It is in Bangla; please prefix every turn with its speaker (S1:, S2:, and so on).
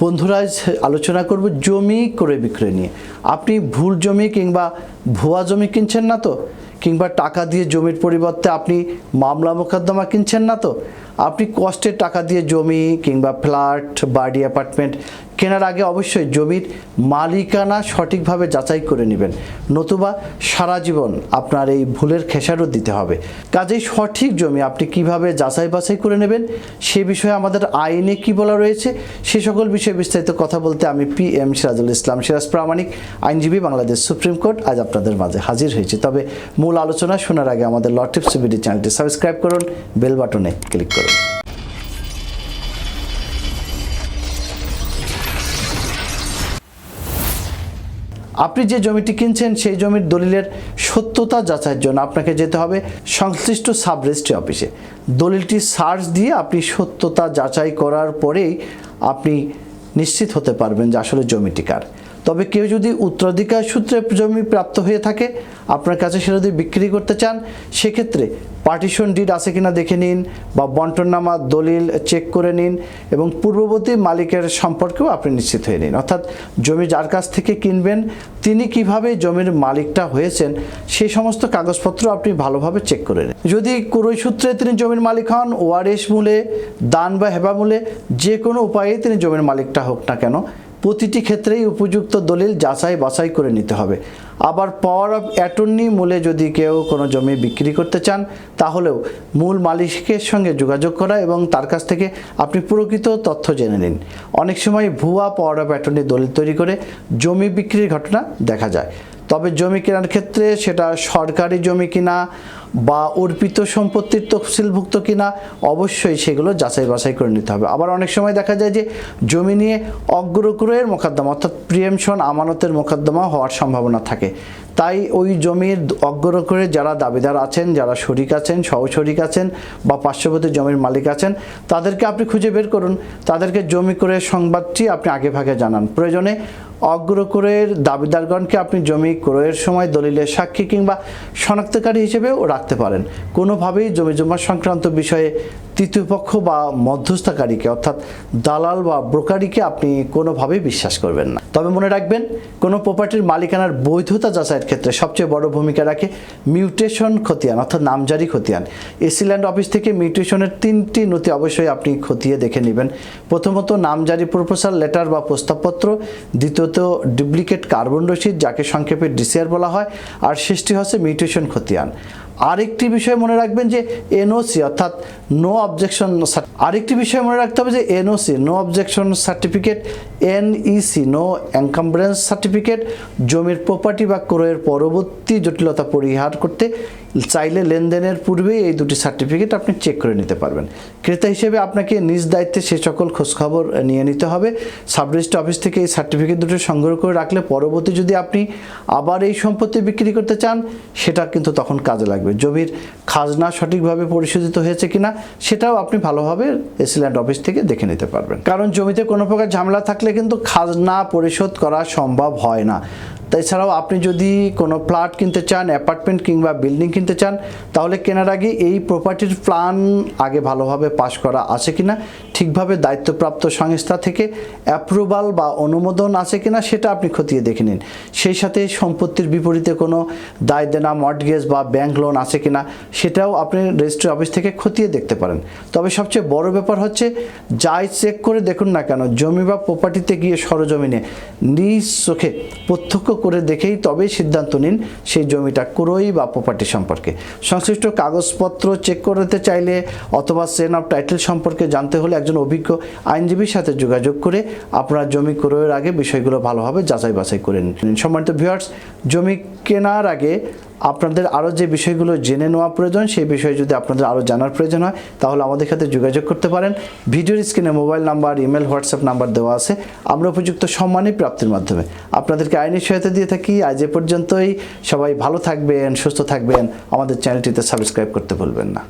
S1: বন্ধুরা আলোচনা করব জমি করে বিক্রয় নিয়ে। আপনি ভুল জমি কিংবা ভুয়া জমি কিনছেন না তো? কিংবা টাকা দিয়ে জমির পরিবর্তে আপনি মামলা মোকদ্দমা কিনছেন না তো? আপনি কষ্টের টাকা দিয়ে জমি কিংবা ফ্ল্যাট, বাড়ি, অ্যাপার্টমেন্ট কেনার আগে অবশ্যই জমির মালিকানা সঠিকভাবে যাচাই করে নেবেন। নতুবা সারা জীবন আপনার এই ভুলের খেসারও দিতে হবে। কাজেই সঠিক জমি আপনি কীভাবে যাচাই বাছাই করে নেবেন, সে বিষয়ে আমাদের আইনে কি বলা রয়েছে, সে সকল বিষয়ে বিস্তারিত কথা বলতে আমি পি এম সিরাজুল ইসলাম সিরাজ প্রামাণিক, আইনজীবী বাংলাদেশ সুপ্রিম কোর্ট আজ আপনাদের মাঝে হাজির হয়েছে। তবে মূল আলোচনা শোনার আগে আমাদের লটিপস ভিডিও চ্যানেলটি সাবস্ক্রাইব করুন বেল বাটনে ক্লিক করুন। আপনি যে জমিটি কিনছেন, সেই জমির দলিলের সত্যতা যাচাইয়ের জন্য আপনাকে যেতে হবে সংশ্লিষ্ট সাব রেজিস্ট্রি অফিসে। দলিলটি সার্চ দিয়ে আপনি সত্যতা যাচাই করার পরেই আপনি নিশ্চিত হতে পারবেন যে আসলে জমিটি কার। তবে কেউ যদি উত্তরাধিকার সূত্রে জমি প্রাপ্ত হয়ে থাকে, আপনার কাছে সেটা যদি বিক্রি করতে চান, সেক্ষেত্রে পার্টিশন ডিড আছে কিনা দেখে নিন বা বন্টননামা দলিল চেক করে নিন এবং পূর্ববর্তী মালিকের সম্পর্কেও আপনি নিশ্চিত হয়ে নিন। অর্থাৎ জমি যার কাছ থেকে কিনবেন, তিনি কীভাবে জমির মালিকটা হয়েছেন সেই সমস্ত কাগজপত্র আপনি ভালোভাবে চেক করে নিন। যদি ক্রয় সূত্রে তিনি জমির মালিক হন ওয়ারেস মূলে, দান বা হেবা মূলে, যে কোনো উপায়ে তিনি জমির মালিকটা হোক না কেন প্রতিটি ক্ষেত্রেই উপযুক্ত দলিল যাচাই বাছাই করে নিতে হবে। আবার পাওয়ার অফ অ্যাটর্নি মূলে যদি কেউ কোনো জমি বিক্রি করতে চান, তাহলেও মূল মালিকের সঙ্গে যোগাযোগ করা এবং তার কাছ থেকে আপনি প্রকৃত তথ্য জেনে নিন। অনেক সময় ভুয়া পাওয়ার অফ অ্যাটর্নি দলিল তৈরি করে জমি বিক্রির ঘটনা দেখা যায়। তবে জমি কেনার ক্ষেত্রে সেটা সরকারি জমি কিনা বা অর্পিত সম্পত্তির তফসিলভুক্ত কিনা, অবশ্যই সেগুলো যাচাই বাছাই করে নিতে হবে। আবার অনেক সময় দেখা যায় যে জমি নিয়ে অগ্রক্রয়ের মোকদ্দমা, অর্থাৎ প্রিয়েমশন আমানতের মোকদ্দমা হওয়ার সম্ভাবনা থাকে। তাই ওই জমির অগ্রক্রয়ে যারা দাবিদার আছেন, যারা শরিক আছেন সহ শরিক আছেন বা পার্শ্ববর্তী জমির মালিক আছেন, তাদেরকে আপনি খুঁজে বের করুন। তাদেরকে জমি করে সংবাদটি আপনি আগে ভাগে জানান। প্রয়োজনে অগ্রক্রয়ের দাবিদারগণকে আপনি জমি ক্রয়ের সময় দলিলের সাক্ষী কিংবা শনাক্তকারী হিসেবেও রাখতে পারেন। কোনোভাবেই জমি জমা সংক্রান্ত বিষয়ে তৃতীয় পক্ষ বা মধ্যস্থকারীকে, অর্থাৎ দালাল বা ব্রোকারিকে আপনি কোনোভাবেই বিশ্বাস করবেন না। তবে মনে রাখবেন, কোনো প্রপার্টির মালিকানার বৈধতা যাচাইয়ের ক্ষেত্রে সবচেয়ে বড় ভূমিকা রাখে মিউটেশন খতিয়ান, অর্থাৎ নামজারি খতিয়ান। এসিল্যান্ড অফিস থেকে মিউটেশনের তিনটি নথি অবশ্যই আপনি খতিয়ে দেখে নেবেন। প্রথমত নামজারি প্রপোজাল, লেটার বা প্রস্তাবপত্র। দ্বিতীয়ত ডুপ্লিকেট কার্বন রশিদ যাকে সংক্ষেপে ডিসিআর বলা হয় আর সৃষ্টি হচ্ছে মিউটেশন খতিয়ান। আরেকটি বিষয় মনে রাখবেন যে এনওসি, অর্থাৎ নো অবজেকশন আরেকটি বিষয় মনে রাখতে হবে যে NOC no objection certificate NEC no encumbrance certificate জমির প্রপার্টি বা ক্রয়ের পরবর্তী জটিলতা পরিহার করতে চাইলে লেনদেনের পূর্বেই এই দুটি সার্টিফিকেট আপনি চেক করে নিতে পারবেন। ক্রেতা হিসেবে আপনাকে নিজ দায়িত্বে সে সকল খোঁজখবর নিয়ে নিতে হবে। সাব রেজিস্ট্রি অফিস থেকে এই সার্টিফিকেট দুটো সংগ্রহ করে রাখলে পরবর্তী যদি আপনি আবার এই সম্পত্তি বিক্রি করতে চান, সেটা কিন্তু তখন কাজে লাগবে। জমির খাজনা সঠিকভাবে পরিশোধিত হয়েছে কিনা সেটাও আপনি ভালোভাবে এসিল্যান্ড অফিস থেকে দেখে নিতে পারবেন। কারণ জমিতে কোনো প্রকার ঝামেলা থাকলে কিন্তু খাজনা পরিশোধ করা সম্ভব হয় না। তাছাড়াও আপনি যদি কোনো ফ্ল্যাট কিনতে চান, অ্যাপার্টমেন্ট কিংবা বিল্ডিং কিনতে চান, তাহলে কেনার আগে এই প্রপার্টির প্ল্যান আগে ভালোভাবে পাস করা আছে কিনা, ঠিকভাবে দায়িত্বপ্রাপ্ত সংস্থা থেকে অ্যাপ্রুভাল বা অনুমোদন আছে কিনা সেটা আপনি খতিয়ে দেখে নিন। সেই সাথে সম্পত্তির বিপরীতে কোনো দায় দেনা, মর্টগেজ বা ব্যাংক লোন আছে কিনা সেটাও আপনি রেজিস্ট্রি অফিস থেকে খতিয়ে দেখতে পারেন। তবে সবচেয়ে বড় ব্যাপার হচ্ছে, যাই চেক করে দেখুন না কেন, জমি বা প্রপার্টিতে গিয়ে সরজমিনে নিজ চোখে প্রত্যক্ষ করে দেখেই তবেই সিদ্ধান্ত নিন সেই জমিটা ক্রয় বা প্রপার্টি সম্পর্কে। সংশ্লিষ্ট কাগজপত্র চেক করতে চাইলে অথবা সেন অফ টাইটেল সম্পর্কে জানতে হলে একজন অভিজ্ঞ আইনজীবীর সাথে যোগাযোগ করে আপনার জমি ক্রয়ের আগে বিষয়গুলো ভালোভাবে যাচাই বাছাই করে নিন। সম্মানিত ভিউয়ার্স জমি কেনার আগে আপনাদের আরও যে বিষয়গুলো জেনে নেওয়া প্রয়োজন, সেই বিষয়ে যদি আপনাদের আরও জানার প্রয়োজন হয়, তাহলে আমাদের সাথে যোগাযোগ করতে পারেন। ভিডিওর স্ক্রিনে mobile number, email, WhatsApp number দেওয়া আছে। আমরা উপযুক্ত সম্মানই প্রাপ্তির মাধ্যমে আপনাদেরকে আইনি সহায়তা দিয়ে থাকি। আজ এ পর্যন্তই। সবাই ভালো থাকবেন, সুস্থ থাকবেন। আমাদের চ্যানেলটিতে সাবস্ক্রাইব করতে ভুলবেন না।